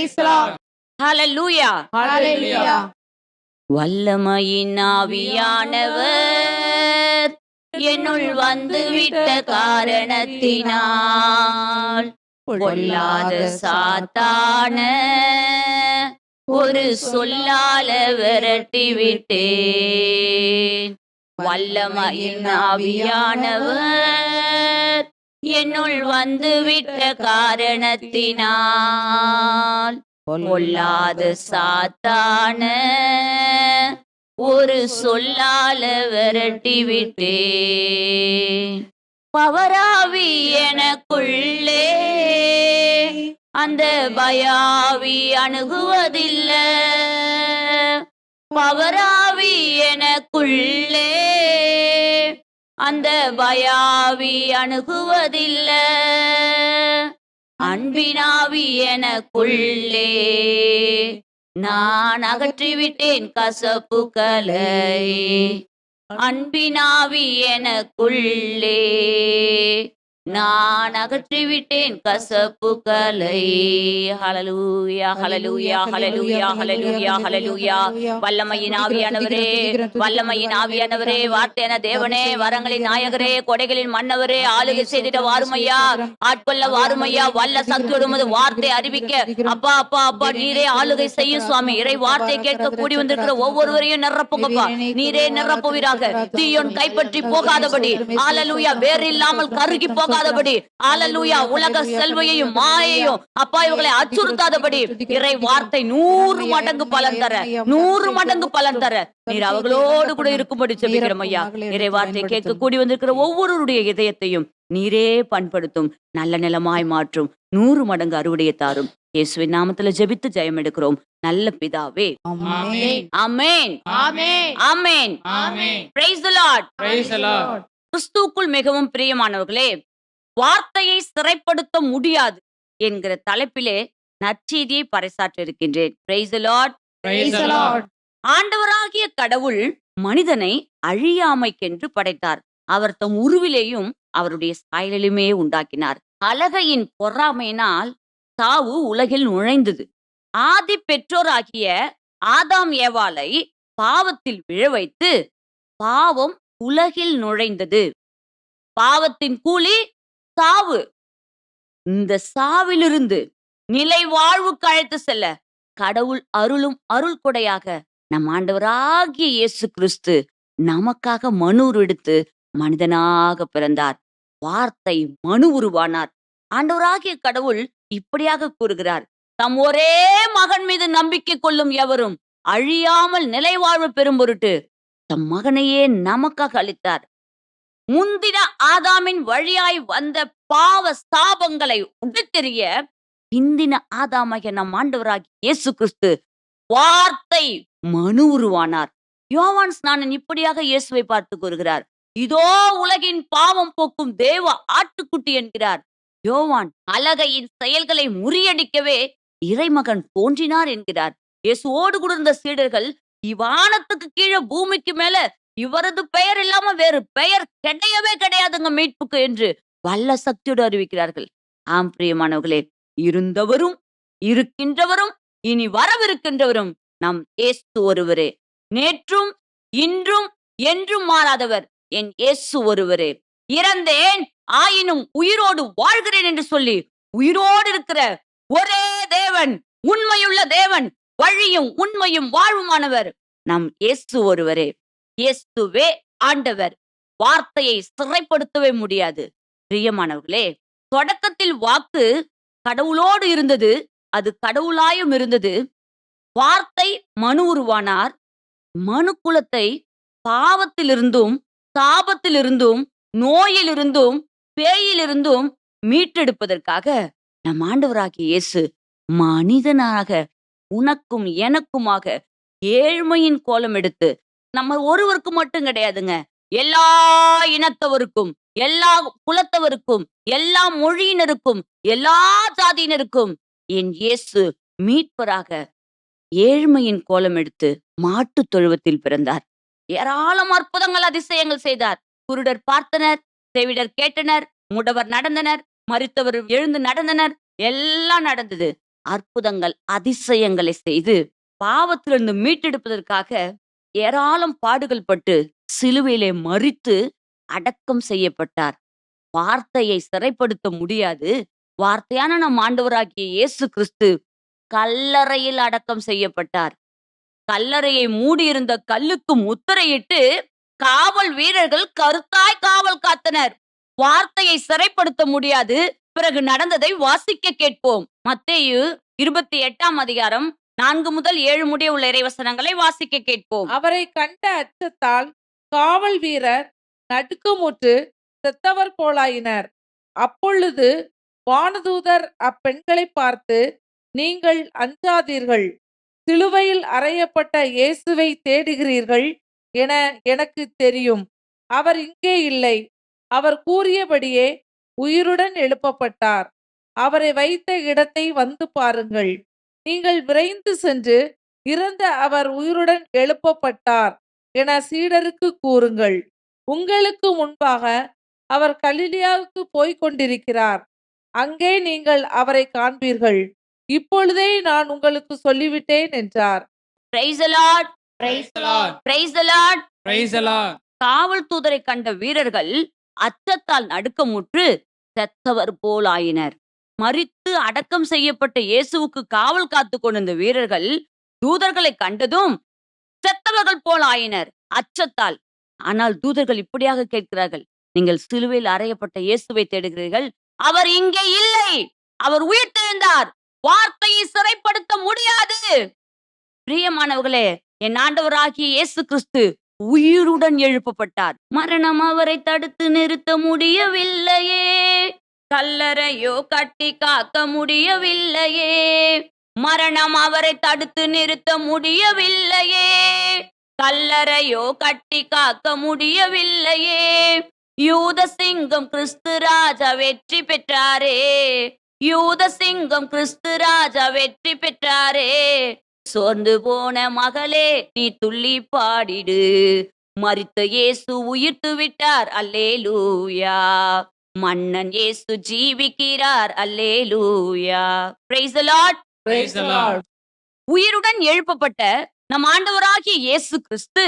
Praise the Lord. Hallelujah Hallelujah. வல்லமையின் ஆவியானவர் என்னுள் வந்துவிட்ட காரணத்தினால் பொல்லாத சாத்தான ஒரு சொல்லால விரட்டி விட்டேன் வல்லமையின் ஆவியானவர் என்னுள் வந்துவிட்ட காரணத்தினால் பொல்லாத சாத்தான ஒரு சொல்லால விரட்டிவிட்டே. பவராவி எனக்குள்ளே அந்த பயாவி அணுகுவதில்லை. பவராவி எனக்குள்ளே அந்த பயாவி அணுகுவதில்லை. அன்பினாவி எனக்குள்ளே நான் அகற்றிவிட்டேன் கசப்புகளை அன்பினாவி எனக்குள்ளே நான் அகற்றிவிட்டேன் கசப்புகளை hallelujah hallelujah hallelujah hallelujah hallelujah வல்லமையின் ஆவியானவரே வல்லமையின் ஆவியானவரே வார்த்தையான தேவனே வரங்களின் நாயகரே கொடைகளின் மன்னவரே ஆளுகை செய்திட வாருமையா ஆட்கொள்ள வாருமையா வல்ல சக்தியோடு உமது வார்த்தை அறிவிக்க. அப்பா அப்பா அப்பா நீரே ஆளுகை செய்யும் சுவாமி. இறை வார்த்தை கேட்க கூடி வந்திருக்கிற ஒவ்வொருவரையும் நிரப்புங்கப்பா. நீரே நிரப்புவீராக. தீயோன் கைப்பற்றி போகாதபடி. ஆலலூயா வேறு இல்லாமல் கருகி போகாதபடி ஆலலூயா உலக செல்வையையும் மாயையும் அப்பா இவங்களை அச்சுறுத்தாதபடி. இறை வார்த்தை நூறு மடங்கு பலன் தர. நூறு மடங்கு பலன் தர. நீர் அவர்களோடு கூட இருக்கும்படி செபிக்கிறோம் ஐயா. இறை வார்த்தை கேட்க கூடி வந்திருக்கிற ஒவ்வொருவருடைய இதயத்தையும் நீரே பண்படுத்தும் நல்ல நிலமாய் மாற்றும் நூறு மடங்கு அறுவடையை தாரும். இயேசுவின் நாமத்துல ஜெபித்து ஜெயம் எடுக்கிறோம். நல்ல பிதாவே. Praise the Lord the Lord. கிறிஸ்துவுக்குள் மிகவும் பிரியமானவர்களே வார்த்தையை சிறைப்படுத்த முடியாது என்கிற தலைப்பிலே நற்செய்தியை பறைசாற்ற இருக்கின்றேன் praise the Lord Praise the Lord. ஆண்டவராகிய கடவுள் மனிதனை அழியாமைக்கென்று படைத்தார். அவர் தம் உருவிலேயும் அவருடைய சாயலிலுமே உண்டாக்கினார். அழகையின் பொறாமையினால் சாவு உலகில் நுழைந்தது. ஆதி பெற்றோராகிய ஆதாம் ஏவாளை பாவத்தில் விழ வைத்து பாவம் உலகில் நுழைந்தது. பாவத்தின் கூலி சாவு. இந்த சாவிலிருந்து நிலை வாழ்வுக்கு அழைத்து செல்ல கடவுள் அருளும் அருள் கொடையாக நம் ஆண்டவராகிய இயேசு கிறிஸ்து நமக்காக மனு எடுத்து மனிதனாக பிறந்தார். வார்த்தை மனு உருவானார். ஆண்டவராகிய கடவுள் இப்படியாக கூறுகிறார். தம் ஒரே மகன் மீது நம்பிக்கை கொள்ளும் எவரும் அழியாமல் நிலை வாழ்வு பெறும் பொருட்டு தம் மகனையே நமக்காக அளித்தார் முந்தின ஆதாமின் வழியாய் வந்த பாவ ஸ்தாபங்களை உடுத்தெறிய பிந்தின ஆதாமாகிய நம் ஆண்டவராகி இயேசு கிறிஸ்து வார்த்தை மனு உருவானார். யோவான் ஸ்நானன் இப்படியாக இயேசுவை பார்த்து கூறுகிறார். இதோ உலகின் பாவம் போக்கும் தேவ ஆட்டுக்குட்டி என்கிறார். யோவான் அலகையின் செயல்களை முறியடிக்கவே இறைமகன் தோன்றினார் என்கிறார். இயேசுவோடு கூட இருந்த சீடர்கள் இவ்வானத்துக்கு கீழே பூமிக்கு மேல இவரது பெயர் இல்லாம வேறு பெயர் கிடையவே கிடையாதுங்க மீட்புக்கு என்று வல்ல சக்தியோடு அறிவிக்கிறார்கள். ஆம் பிரியமானவர்களே இருந்தவரும் இருக்கின்றவரும் இனி வரவிருக்கின்றவரும் நம் ஏசு ஒருவரே. நேற்றும் இன்றும் என்றும் மாறாதவர் என் இயேசு ஒருவரே. இறந்தேன் ஆயினும் உயிரோடு வாழ்கிறேன் என்று சொல்லி உயிரோடு இருக்கிற ஒரே தேவன் உண்மையுள்ள தேவன் வழியும் உண்மையும் வாழ்வுமானவர் நம் இயேசு ஒருவரே. இயேசுவே ஆண்டவர். வார்த்தையை சிறைப்படுத்தவே முடியாது. பிரியமானவர்களே தொடக்கத்தில் வாக்கு கடவுளோடு இருந்தது அது கடவுளாயும் இருந்தது. வார்த்தை மனு உருவானார். மனு குலத்தை பாவத்திலிருந்தும் சாபத்திலிருந்தும் நோயிலிருந்தும் பேயிலிருந்தும் மீட்டெடுப்பதற்காக நம் ஆண்டவராகிய இயேசு மனிதனாக உனக்கும் எனக்குமாக ஏழ்மையின் கோலம் எடுத்து நம்ம ஒருவருக்கு மட்டும் கிடையாதுங்க. எல்லா இனத்தவருக்கும் எல்லா குலத்தவருக்கும் எல்லா மொழியினருக்கும் எல்லா ஜாதியினருக்கும் என் இயேசு மீட்பராக ஏழ்மையின் கோலம் எடுத்து மாட்டுத் தொழுவத்தில் பிறந்தார். ஏராளம் அற்புதங்கள் அதிசயங்கள் செய்தார். குருடர் பார்த்தனர் செவிடர் கேட்டனர் முடவர் நடந்தனர் மரித்தவர் எழுந்து நடந்தனர் எல்லாம் நடந்தது. அற்புதங்கள் அதிசயங்களை செய்து பாவத்திலிருந்து மீட்டெடுப்பதற்காக ஏராளம் பாடுகள் பட்டு சிலுவையிலே மறித்து அடக்கம் செய்யப்பட்டார். வார்த்தையை சிறைப்படுத்த முடியாது. வார்த்தையான நம் ஆண்டவராகிய இயேசு கிறிஸ்து கல்லறையில் அடக்கம் செய்யப்பட்டார். கல்லறையை மூடியிருந்த கல்லுக்கு முத்திரையிட்டு காவல் வீரர்கள் கருத்தாய் காவல் காத்தனர். வார்த்தையை சிறைப்படுத்த முடியாது. பிறகு நடந்ததை வாசிக்க கேட்போம். மத்தேயு இருபத்தி எட்டாம் அதிகாரம் நான்கு முதல் ஏழு முடிய உள்ள இறைவசனங்களை வாசிக்க கேட்போம். அவரை கண்ட அச்சத்தால் காவல் வீரர் நடுக்கமுற்று செத்தவர் போலாயினர். அப்பொழுது வானதூதர் அப்பெண்களை பார்த்து நீங்கள் அஞ்சாதீர்கள். சிலுவையில் அறையப்பட்ட இயேசுவை தேடுகிறீர்கள் என எனக்கு தெரியும். அவர் இங்கே இல்லை. அவர் கூறியபடியே உயிருடன் எழுப்பப்பட்டார். அவரை வைத்த இடத்தை வந்து பாருங்கள். நீங்கள் விரைந்து சென்று இறந்த அவர் உயிருடன் எழுப்பப்பட்டார் என சீடருக்கு கூறுங்கள். உங்களுக்கு முன்பாக அவர் கலிலியாவுக்கு போய்க் கொண்டிருக்கிறார். அங்கே நீங்கள் அவரை காண்பீர்கள். இப்பொழுதே நான் உங்களுக்கு சொல்லிவிட்டேன் என்றார். Praise the Lord Praise the Lord. Praise the Lord Praise the Lord. காவல் தூதரை கண்ட வீரர்கள் அச்சத்தால் நடுக்கமுற்று செத்தவர் போலாயினர். மறித்து அடக்கம் செய்யப்பட்ட இயேசுவுக்கு காவல் காத்து கொண்டிருந்த வீரர்கள் தூதர்களை கண்டதும் செத்தவர்கள் போல் ஆயினர் அச்சத்தால். ஆனால் தூதர்கள் இப்படியாக கேட்கிறார்கள் நீங்கள் சிலுவையில் அறையப்பட்ட இயேசுவை தேடுகிறீர்கள் அவர் இங்கே இல்லை அவர் உயிர்த்தெழுந்தார் வார்த்தையை சிறைப்படுத்த முடியாது. பிரியமானவர்களே என் ஆண்டவராகிய இயேசு கிறிஸ்து உயிருடன் எழுப்பப்பட்டார் மரணம் அவரை தடுத்து நிறுத்த முடியவில்லையே. கல்லறையோ கட்டி காக்க முடியவில்லையே. மரணம் அவரை தடுத்து நிறுத்த முடியவில்லையே. கல்லறையோ கட்டி காக்க முடியவில்லையே. யூத சிங்கம் கிறிஸ்து ராஜா வெற்றி பெற்றாரே. யூத சிங்கம் கிறிஸ்து ராஜா வெற்றி பெற்றாரே. சோர்ந்து போன மகளே நீ துள்ளி பாடிடு. மறித்த இயேசு உயிர்த்து விட்டார் அல்லேலூயா. மன்னன் இயேசு ஜீவிக்கிறார். அல்லேலூயா. Praise Lord. உயிருடன் எழுப்பப்பட்ட நம் ஆண்டவராகிய இயேசு கிறிஸ்து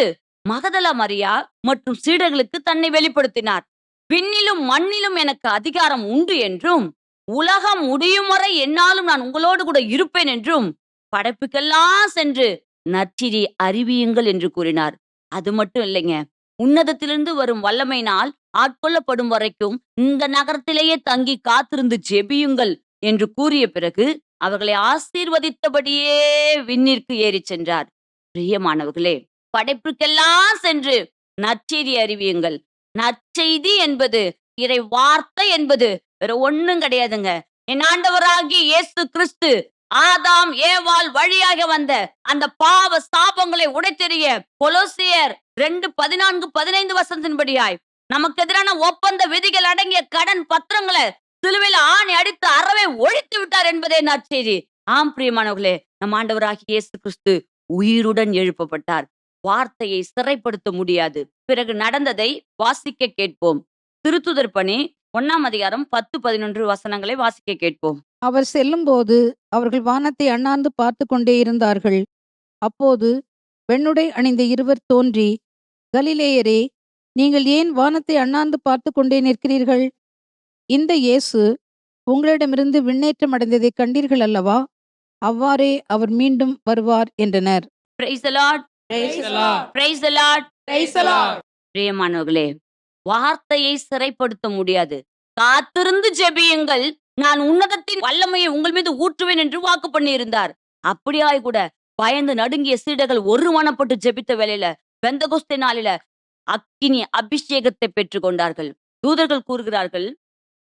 மகதல மரியா மற்றும் சீடர்களுக்கு தன்னை வெளிப்படுத்தினார். விண்ணிலும் மண்ணிலும் எனக்கு அதிகாரம் உண்டு என்றும் உலகம் முடியும் வரை என்னாலும் நான் உங்களோடு கூட இருப்பேன் என்றும் படைப்புக்கெல்லாம் சென்று நற்சிரி அறிவியுங்கள் என்று கூறினார். அது மட்டும் இல்லைங்க உன்னதத்திலிருந்து வரும் வல்லமையினால் ஆட்கொள்ளப்படும் வரைக்கும் இந்த நகரத்திலேயே தங்கி காத்திருந்து ஜெபியுங்கள் என்று கூறிய பிறகு அவர்களை ஆசீர்வதித்தபடியே விண்ணிற்கு ஏறிச் சென்றார். பிரியமானவர்களே படைப்புக்கெல்லாம் சென்று நற்செய்தி அறிவியுங்கள். நற்செய்தி என்பது இறை வார்த்தை என்பது வேற ஒண்ணும் கிடையாதுங்க. என் ஆண்டவராகிய இயேசு கிறிஸ்து ஆதாம் ஏவால் வழியாக வந்த அந்த பாவ சாபங்களை உடைத்தெறிய கொலோசியர் ரெண்டு பதினான்கு பதினைந்து வசனத்தின்படியாய் நமக்கு எதிரான ஒப்பந்த விதிகள் அடங்கிய கடன் பத்திரங்களை சிலுவையில் ஆணி அடித்து அறவே ஒழித்து விட்டார் என்பதே நற்செய்தி ஆம் பிரியமானவர்களே நம் ஆண்டவராகி இயேசு கிறிஸ்து உயிருடன் எழுப்பப்பட்டார். வார்த்தையை சிறைப்படுத்த முடியாது. பிறகு நடந்ததை வாசிக்க கேட்போம். திருத்துதர் பணி ஒன்னாம் அதிகாரம் பத்து பதினொன்று வசனங்களை வாசிக்க கேட்போம். அவர் செல்லும்போது அவர்கள் வானத்தை அண்ணாந்து பார்த்து கொண்டே இருந்தார்கள். அப்போது வெண்ணுடை அணிந்த இருவர் தோன்றி கலிலேயரே நீங்கள் ஏன் வானத்தை அண்ணாந்து பார்த்து கொண்டே நிற்கிறீர்கள்? இந்த இயேசு உங்களிடமிருந்து விண்ணேற்றம் அடைந்ததை கண்டீர்கள் அல்லவா? அவ்வாறே அவர் மீண்டும் வருவார் என்றனர். Praise Lord Praise the Lord. Praise Lord Praise the Lord. பிரியமானவர்களே வார்த்தையை சிறைப்படுத்த முடியாது. காத்திருந்து ஜெபியுங்கள். நான் உன்னதத்தின் வல்லமையை உங்கள் மீது ஊற்றுவேன் என்று வாக்கு பண்ணியிருந்தார். அப்படியாய் கூட பயந்து நடுங்கிய சீடர்கள் ஒரு மனப்பட்டு ஜெபித்த வேலையில பெந்தகோஸ்தே நாளில அக்கினி அபிஷேகத்தை பெற்றுக் கொண்டார்கள். தூதர்கள் கூறுகிறார்கள்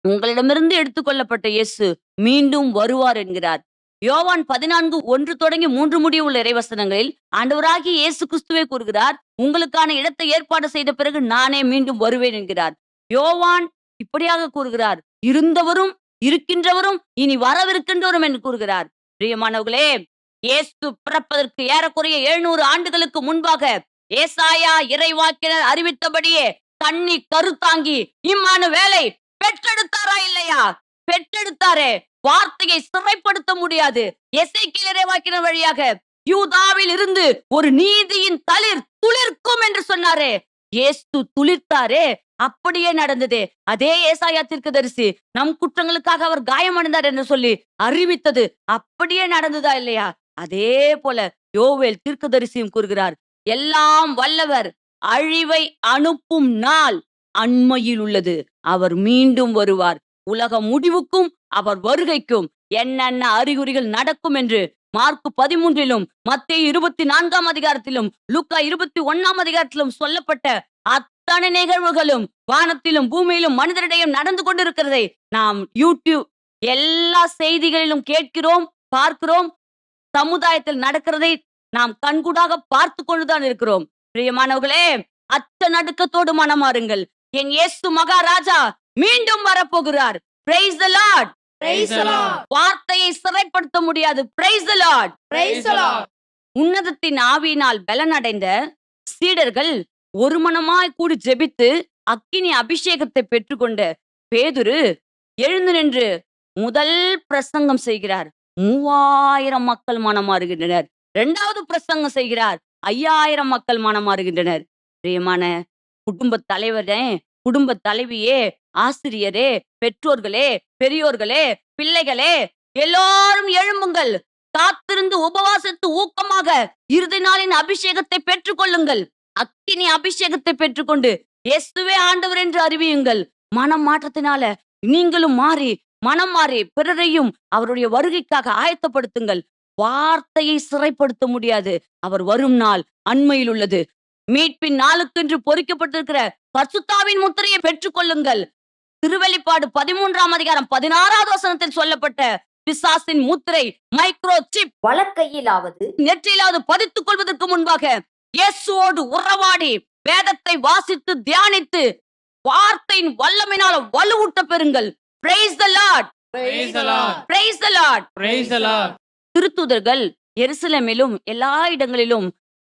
உங்களிடமிருந்து எடுத்துக்கொள்ளப்பட்ட இயேசு மீண்டும் வருவார் என்கிறார். யோவான் பதினான்கு ஒன்று தொடங்கி மூன்று முடிய உள்ள இறைவசனங்களில் ஆண்டவராகிய இயேசு கிறிஸ்துவே கூறுகிறார் உங்களுக்கான இடத்தை ஏற்பாடு செய்த பிறகு நானே மீண்டும் வருவேன் என்கிறார். யோவான் இப்படியாக கூறுகிறார் இருந்தவரும் இருக்கின்றவரும் இனி வரவிருக்கின்றவரும் என்று கூறுகிறார். பிரியமானவர்களே இயேசு பிறப்பதற்கு ஏறக்குறைய எழுநூறு ஆண்டுகளுக்கு முன்பாக ஏசாயா இறைவாக்கினர் அறிவித்தபடியே தண்ணி கருத்தாங்கி இம்மான வேலை பெற்றெடுத்தாரா இல்லையா? பெற்றெடுத்தாரே வார்த்தையை சிறைப்படுத்த முடியாது. எசைக்கில் இறைவாக்கின வழியாக யூதாவில் இருந்து ஒரு நீதியின் தளிர் துளிர்க்கும் என்று சொன்னாரே. ஏஸ்து துளிர்த்தாரே அப்படியே நடந்தது. அதே ஏசாயா தீர்க்கதரிசி நம் குற்றங்களுக்காக அவர் காயமடைந்தார் என்று சொல்லி அறிவித்தது. அப்படியே நடந்ததா இல்லையா? அதே போல யோவேல் தீர்க்கதரிசியும் கூறுகிறார் எல்லாம் வல்லவர் அழிவை அனுப்பும் நாள் அண்மையில் உள்ளது. அவர் மீண்டும் வருவார். உலக முடிவுக்கும் அவர் வருகைக்கும் என்னென்ன அறிகுறிகள் நடக்கும் என்று மார்க் பதிமூன்றிலும் மத்திய இருபத்தி நான்காம் அதிகாரத்திலும் லுக்கா இருபத்தி ஒன்னாம் அதிகாரத்திலும் சொல்லப்பட்ட அத்தனை நிகழ்வுகளும் வானத்திலும் பூமியிலும் மனிதரிடையும் நடந்து கொண்டிருக்கிறதை நாம் யூடியூப் எல்லா செய்திகளிலும் கேட்கிறோம் பார்க்கிறோம். சமுதாயத்தில் நடக்கிறதை நாம் கண்கூடாக பார்த்து கொண்டுதான் இருக்கிறோம். பிரியமானவர்களே அச்ச நடுக்கத்தோடு மனமாறுங்கள் என் இயேசு மகாராஜா மீண்டும் வரப்போகிறார். Praise the Lord Praise the Lord. வார்த்தையை சிறைப்படுத்த முடியாது. Praise the Lord Praise the Lord. உன்னதத்தின் ஆவியினால் பலனடைந்த சீடர்கள் ஒரு மனமாய் கூடி ஜெபித்து அக்கினி அபிஷேகத்தை பெற்றுக்கொண்ட பேதுரு எழுந்து நின்று முதல் பிரசங்கம் செய்கிறார். மூவாயிரம் மக்கள் மனமாறுகின்றனர் இரண்டாவது பிரசங்கம் செய்கிறார். ஐயாயிரம் மக்கள் மனமாறுகின்றனர் பிரியமான குடும்ப தலைவரே குடும்ப தலைவியே ஆசிரியரே பெற்றோர்களே பெரியோர்களே பிள்ளைகளே எல்லாரும் எழும்புங்கள். காத்திருந்து உபவாசத்து ஊக்கமாக இறுதி நாளின் அபிஷேகத்தை பெற்றுக்கொள்ளுங்கள். அக்கினி அபிஷேகத்தை பெற்றுக்கொண்டு இயேசுவே ஆண்டவர் என்று அறிவியுங்கள். மனம் மாற்றத்தினால நீங்களும் மாறி மனம் மாறி பிறரையும் அவருடைய வருகைக்காக ஆயத்தப்படுத்துங்கள். வார்த்தையை சிறைப்படுத்த முடியாது. அவர் வரும் நாள் அண்மையில் உள்ளது. மீட்பின் நாளுக்கென்று பொறிக்கப்பட்டிருக்கிற பசுத்தாவின் முத்திரையை பெற்றுக்கொள்ளுங்கள். திருவெளிப்பாடு பதிமூன்றாம் அதிகாரம் பதினாறாவது வசனத்தில் சொல்லப்பட்ட பிசாசின் முத்திரை மைக்ரோ சிப் வலக்கையிலாவது நெற்றிலாவது பதித்துக் கொள்வதற்கு முன்பாக இயேசுவோடு உறவாடி வேதத்தை வாசித்து தியானித்து வார்த்தையின் வல்லமையினால வலுவூட்ட பெறுங்கள் praise the Lord. Praise the Lord Praise the Lord. திருத்துதர்கள் எருசலேமிலும் எல்லா இடங்களிலும்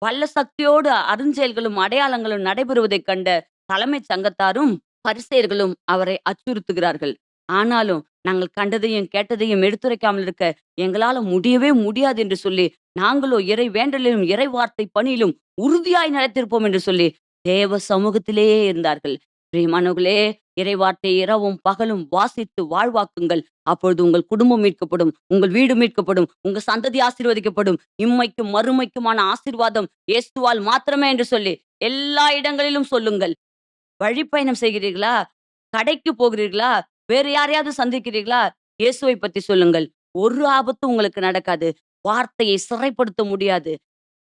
வல்ல சக்தியோடு அருஞ்செயல்களும் அடையாளங்களும் நடைபெறுவதைக் கண்ட தலைமைச் சங்கத்தாரும் பரிசேயர்களும் அவரை அச்சுறுத்துகிறார்கள் ஆனாலும் நாங்கள் கண்டதையும் கேட்டதையும் எடுத்துரைக்காமல் இருக்க எங்களால முடியவே முடியாது என்று சொல்லி நாங்களோ இறை வேண்டலிலும் இறை வார்த்தை பணியிலும் உறுதியாய் நடத்திருப்போம் என்று சொல்லி தேவ சமூகத்திலேயே இருந்தார்கள். பிரியமானவர்களே இறை வார்த்தை இரவும் பகலும் வாசித்து வாழ்வாக்குங்கள். அப்பொழுது உங்கள் குடும்பம் மீட்கப்படும் உங்கள் வீடு மீட்கப்படும் உங்க சந்ததி ஆசீர்வதிக்கப்படும். இம்மைக்கும் மறுமைக்குமான ஆசீர்வாதம் இயேசுவால் மாத்திரமே என்று சொல்லி எல்லா இடங்களிலும் சொல்லுங்கள். வழிப்பயணம் செய்கிறீர்களா? கடைக்கு போகிறீர்களா? வேறு யாரையாவது சந்திக்கிறீர்களா? இயேசுவை பத்தி சொல்லுங்கள். ஒரு ஆபத்து உங்களுக்கு நடக்காது. வார்த்தையை சிறைப்படுத்த முடியாது.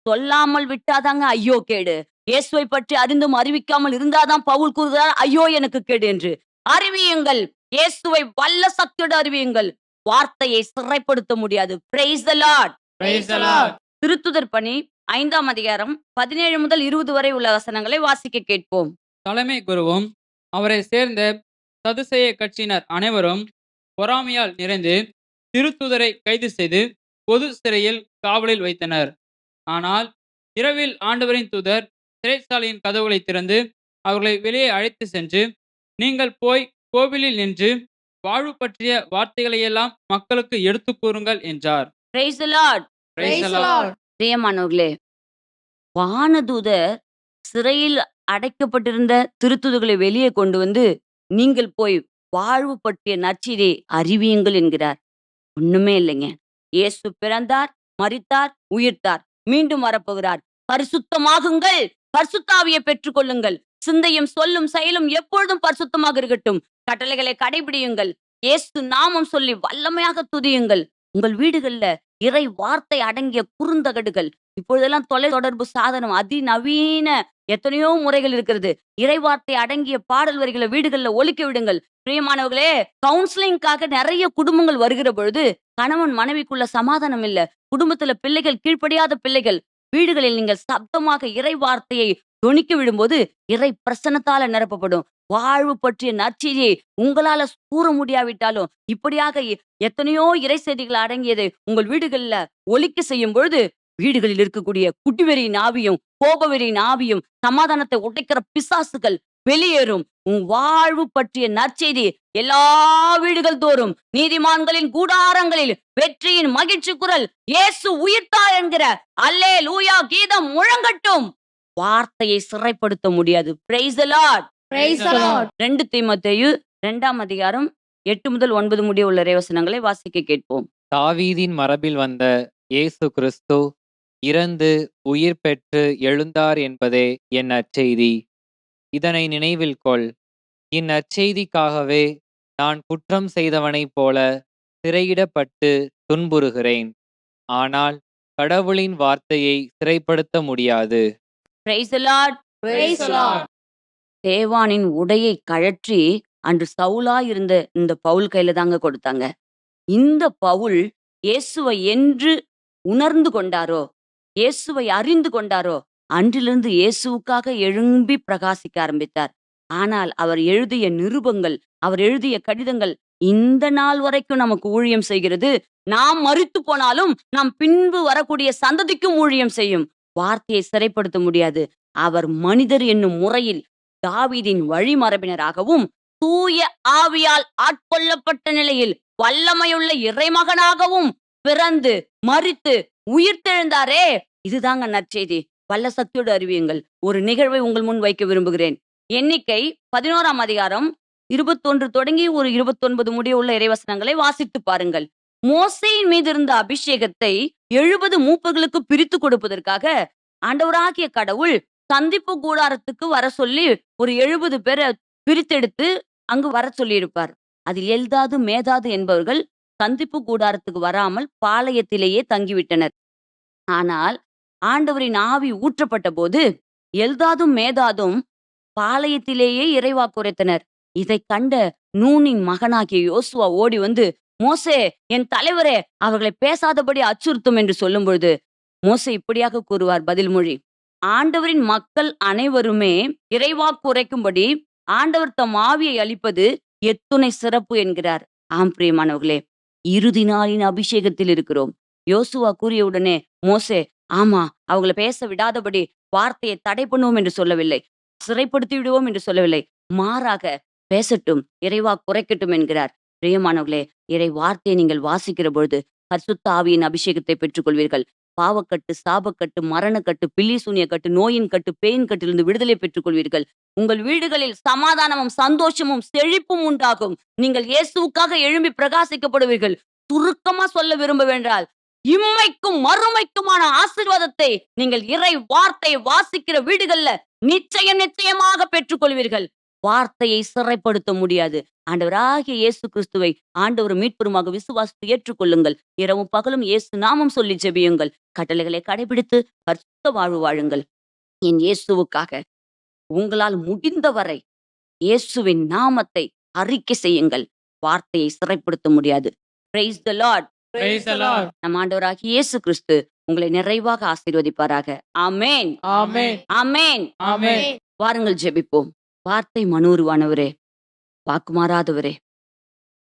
சொல்லாமல் விட்டாதாங்க ஐயோ கேடு. இயேசுவை பற்றி அறிந்தும் அறிவிக்காமல் இருந்தாதான் பவுல் கூறுகிறார் ஐயோ எனக்கு கேடு என்று. அறிவியுங்கள். இயேசுவை வல்ல சக்தியோடு அறிவியுங்கள். வார்த்தையை சிறைப்படுத்த முடியாது. திருத்துதர் பணி ஐந்தாம் அதிகாரம் பதினேழு முதல் இருபது வரை உள்ள வசனங்களை வாசிக்க கேட்போம். தலைமை குருவும் அவரை சேர்ந்த சதுசேய கட்சியினர் அனைவரும் பொறாமையால் நிறைந்து திருத்துதரை கைது செய்து பொது சிறையில் காவலில் வைத்தனர். ஆனால் இரவில் ஆண்டவரின் தூதர் சிறைச்சாலையின் கதவுகளை திறந்து அவர்களை வெளியே அழைத்து சென்று நீங்கள் போய் கோவிலில் நின்று வாழ்வு பற்றிய வார்த்தைகளையெல்லாம் மக்களுக்கு எடுத்துக் கூறுங்கள் என்றார். பிரியமானவர்களே வானதூதர் சிறையில் அடைக்கப்பட்டிருந்த திருத்துதர்களை வெளியே கொண்டு வந்து நீங்கள் போய் வாழ்வு பற்றிய நற்செய்தியை அறிவியுங்கள் என்கிறார். ஒண்ணுமே இல்லைங்க. இயேசு பிறந்தார் மறித்தார் உயிர்த்தார். மீண்டும் வரப்போகிறார். பரிசுத்தமாகுங்கள். பரிசுத்தாவியை பெற்றுக்கொள்ளுங்கள். சிந்தையும் சொல்லும் செயலும் எப்பொழுதும் பரிசுத்தமாக இருக்கட்டும். கட்டளைகளை கடைபிடியுங்கள். இயேசு நாமம் சொல்லி வல்லமையாக துதியுங்கள். உங்கள் வீடுகள்ல இறை வார்த்தை அடங்கிய குறுந்தகடுகள். இப்பொழுதெல்லாம் தொலை தொடர்பு சாதனம் அதிநவீன எத்தனையோ முறைகள் இருக்கிறது. இறைவார்த்தை அடங்கிய பாடல் வரிகளை வீடுகள்ல ஒழிக்க விடுங்கள். பிரியமானவர்களே கவுன்சிலிங்காக நிறைய குடும்பங்கள் வருகிற பொழுது கணவன் மனைவிக்குள்ள சமாதானம் இல்ல. குடும்பத்துல பிள்ளைகள் கீழ்ப்படியாத பிள்ளைகள் வீடுகளில் நீங்கள் சப்தமாக இறை வார்த்தையை துணிக்க விடும்போது இறை பிரசனத்தால நிரப்பப்படும். வாழ்வு பற்றிய நற்செய்தியை உங்களால கூற முடியாவிட்டாலும் இப்படியாக எத்தனையோ இறை செய்திகள் அடங்கியதை உங்கள் வீடுகள்ல ஒலிக்க செய்யும் பொழுது வீடுகளில் இருக்கக்கூடிய குட்டிவெறியின் ஆவியும் கோபவெறியின் ஆவியும் சமாதானத்தை உடைக்கிற பிசாசுகள் வெளியேறும். உன் வாழ்வு பற்றிய நற்செய்தி எல்லா வீடுகள் தோறும் நீதிமான்களின் கூடாரங்களில் வெற்றியின் மகிழ்ச்சி குரல் இயேசு உயிர்த்தார் என்கிற அல்லே லூயா கீதம் முழங்கட்டும். வார்த்தையை சிறைப்படுத்த முடியாது. Praise Praise the Lord. ரெண்டு தீமத்தேயு இரண்டாம் அதிகாரம் எட்டு முதல் ஒன்பது முடிய உள்ள இறைவசனங்களை வாசிக்க கேட்போம். தாவீதின் மரபில் வந்த இயேசு கிறிஸ்து இறந்து உயிர் பெற்று எழுந்தார் என்பதே என் நற்செய்தி இதனை நினைவில் கொள். இந்நற்செய்திக்காகவே நான் குற்றம் செய்தவனைப் போல சிறையிடப்பட்டு துன்புறுகிறேன். ஆனால் கடவுளின் வார்த்தையை சிறைப்படுத்த முடியாது. Praise Lord Praise the Lord. தேவானின் உடையை கழற்றி அன்று சவுலா இருந்த இந்த பவுல் கையில தாங்க கொடுத்தாங்க. இந்த பவுல் இயேசுவை என்று உணர்ந்து கொண்டாரோ? இயேசுவை அறிந்து கொண்டாரோ? அன்றிலிருந்து இயேசுவுக்காக எழும்பி பிரகாசிக்க ஆரம்பித்தார். ஆனால் அவர் எழுதிய நிருபங்கள் அவர் எழுதிய கடிதங்கள் இந்த நாள் வரைக்கும் நமக்கு ஊழியம் செய்கிறது. நாம் மறித்து போனாலும் நாம் பின்பு வரக்கூடிய சந்ததிக்கும் ஊழியம் செய்யும். வார்த்தையை சிறைப்படுத்த முடியாது. அவர் மனிதர் என்னும் முறையில் தாவீதின் வழிமரபினராகவும் தூய ஆவியால் ஆட்கொள்ளப்பட்ட நிலையில் வல்லமையுள்ள இறைமகனாகவும் பிறந்து மறித்து உயிர்த்தெழுந்தாரே. இதுதாங்க நற்செய்தி. வல்ல சக்தியோடு அறிவியுங்கள். ஒரு நிகழ்வை உங்கள் முன் வைக்க விரும்புகிறேன். எண்ணிக்கை பதினோராம் அதிகாரம் இருபத்தொன்று தொடங்கி ஒரு இருபத்தொன்பது முடிய உள்ள இறைவசனங்களை வாசித்து பாருங்கள். மோசையின் மீது இருந்த அபிஷேகத்தை எழுபது மூப்பர்களுக்கு பிரித்து கொடுப்பதற்காக ஆண்டவராகிய கடவுள் சந்திப்பு கூடாரத்துக்கு வர சொல்லி ஒரு எழுபது பேரை பிரித்தெடுத்து அங்கு வர சொல்லியிருப்பார். அதில் எல்தாது மேதாது என்பவர்கள் சந்திப்பு கூடாரத்துக்கு வராமல் பாளையத்திலேயே தங்கிவிட்டனர். ஆனால் ஆண்டவரின் ஆவி ஊற்றப்பட்ட போது எல்தாதும் மேதாதும் பாளையத்திலேயே இறைவா குறைத்தனர் இதை கண்ட நூனின் மகனாகிய யோசுவா ஓடி வந்து மோசே என் தலைவரே அவர்களை பேசாதபடி அச்சுறுத்தும் என்று சொல்லும் பொழுது மோசே இப்படியாக கூறுவார் பதில் மொழி ஆண்டவரின் மக்கள் அனைவருமே இறைவா குறைக்கும்படி ஆண்டவர் தம் ஆவியை அளிப்பது எத்துணை சிறப்பு என்கிறார். ஆம் பிரியமானவர்களே இறுதி நாளின் அபிஷேகத்தில் இருக்கிறோம். யோசுவா கூறியவுடனே மோசே ஆமா அவங்கள பேச விடாதபடி வார்த்தையை தடை பண்ணுவோம் என்று சொல்லவில்லை. சிறைப்படுத்தி விடுவோம் என்று சொல்லவில்லை. மாறாக பேசட்டும் இறைவா குறைக்கட்டும் என்கிறார். பிரியமானவர்களே இறை வார்த்தையை நீங்கள் வாசிக்கிற பொழுது பரிசுத்த ஆவியின் அபிஷேகத்தை பெற்றுக்கொள்வீர்கள். பாவக்கட்டு சாபக்கட்டு மரணக்கட்டு பில்லி சூனிய கட்டு நோயின் கட்டு பேயின் கட்டிலிருந்து விடுதலை பெற்றுக்கொள்வீர்கள். உங்கள் வீடுகளில் சமாதானமும் சந்தோஷமும் செழிப்பும் உண்டாகும். நீங்கள் இயேசுவுக்காக எழும்பி பிரகாசிக்கப்படுவீர்கள். சுருக்கமா சொல்ல விரும்புவென்றால் இம்மைக்கும் மறுமைக்குமான ஆசீர்வாதத்தை நீங்கள் இறை வார்த்தை வாசிக்கிற வீடுகள்ல நிச்சயம் நிச்சயமாக பெற்றுக்கொள்வீர்கள். வார்த்தையை சிறைப்படுத்த முடியாது. ஆண்டவராகிய இயேசு கிறிஸ்துவை ஆண்டவர் மீட்பெருமாக விசுவாசித்து ஏற்றுக்கொள்ளுங்கள். இரவும் பகலும் இயேசு நாமம் சொல்லி ஜெபியுங்கள். கட்டளைகளை கடைபிடித்து பரிசுத்த வாழ்வு வாழுங்கள். என் இயேசுவுக்காக உங்களால் முடிந்தவரை இயேசுவின் நாமத்தை அறிக்கை செய்யுங்கள். வார்த்தையை சிறைப்படுத்த முடியாது. பிரைஸ் த லார்ட் நம் ஆண்டவராகிய இயேசு கிறிஸ்து உங்களை நிறைவாக ஆசீர்வதிப்பாராக. ஆமென். ஆமென் ஆமென். ஆமென். வாருங்கள் ஜெபிப்போம். வார்த்தை மனூருவானவரே வாக்குமாறாதவரே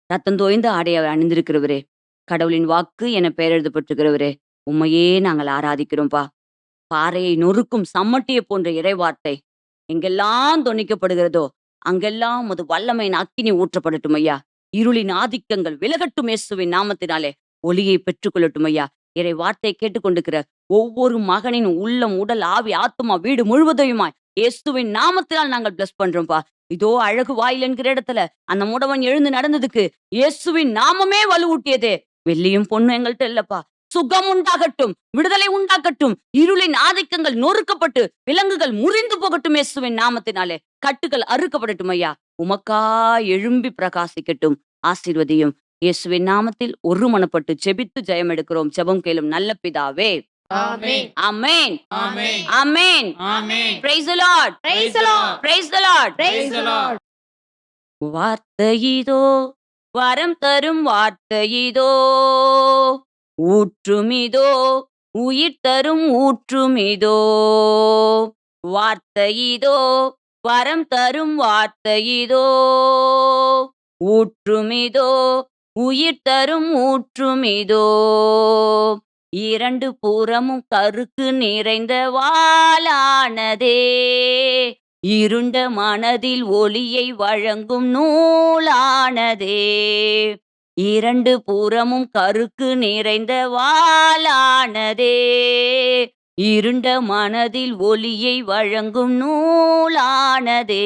ரத்தம் தோய்ந்த ஆடையை அணிந்திருக்கிறவரே கடவுளின் வாக்கு என பெயர் எழுதப்பட்டிருக்கிறவரே உம்மையே நாங்கள் ஆராதிக்கிறோம்பா. பாறையை நொறுக்கும் சம்மட்டியை போன்ற இறைவார்த்தை எங்கெல்லாம் தொனிக்கப்படுகிறதோ அங்கெல்லாம் உமது வல்லமையின் அக்கினி ஊற்றப்படட்டும் ஐயா. இருளின் ஆதிக்கங்கள் விலகட்டும் இயேசுவின் நாமத்தினாலே. ஒளியை பெற்றுக்கொள்ளட்டும் ஐயா இறை வார்த்தை கேட்டுக்கொண்டிருக்கிற ஒவ்வொரு மகனின் உள்ளம் உடல் ஆவி ஆத்துமா வீடு முழுவதையுமாய் இயேசுவின் நாமத்தினால் நாங்கள் பிளஸ் பண்றோம்ப்பா இதோ அழகு வாயில் என்கிற இடத்துல அந்த முடவன் எழுந்து நடந்ததுக்கு இயேசுவின் நாமமே வலுவூட்டியதே. வெள்ளியும் பொண்ணு எங்கள்கிட்ட இல்லப்பா. சுகம் உண்டாகட்டும் விடுதலை உண்டாகட்டும் இருளின் ஆதிக்கங்கள் நொறுக்கப்பட்டு விலங்குகள் முறிந்து போகட்டும் இயேசுவின் நாமத்தினாலே. கட்டுகள் அறுக்கப்படட்டும் ஐயா உமக்கா எழும்பி பிரகாசிக்கட்டும் ஆசீர்வதியும். இயேசுவின் நாமத்தில் ஒருமனப்பட்டு ஜெபித்து ஜெயம் எடுக்கிறோம் ஜெபம் கேளும் நல்ல பிதாவே. Amen amen. Praise the Lord Praise the Lord. Praise the Lord. வார்த்தையிதோ வரம் தரும் வார்த்தையிதோ ஊற்றுமிதோ உயிர் தரும் ஊற்றுமிதோ வார்த்தையிதோ வரம் தரும் வார்த்தையிதோ ஊற்றுமிதோ உயிர் தரும் ஊற்றும் இதோ. இரண்டு புறமும் கருக்கு நிறைந்த வாளானதே. இருண்ட மனதில் ஒளியை வழங்கும் நூலானதே. இரண்டு புறமும் கருக்கு நிறைந்த வாளானதே. இருண்ட மனதில் ஒளியை வழங்கும் நூலானதே.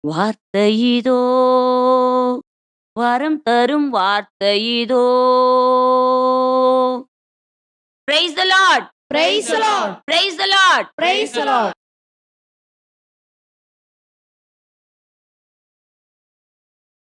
வார்த்தை இதோ. வரம் தரும் வார்த்தை இதோ Praise the Lord! Praise the Lord. Praise the Lord! Praise the Lord.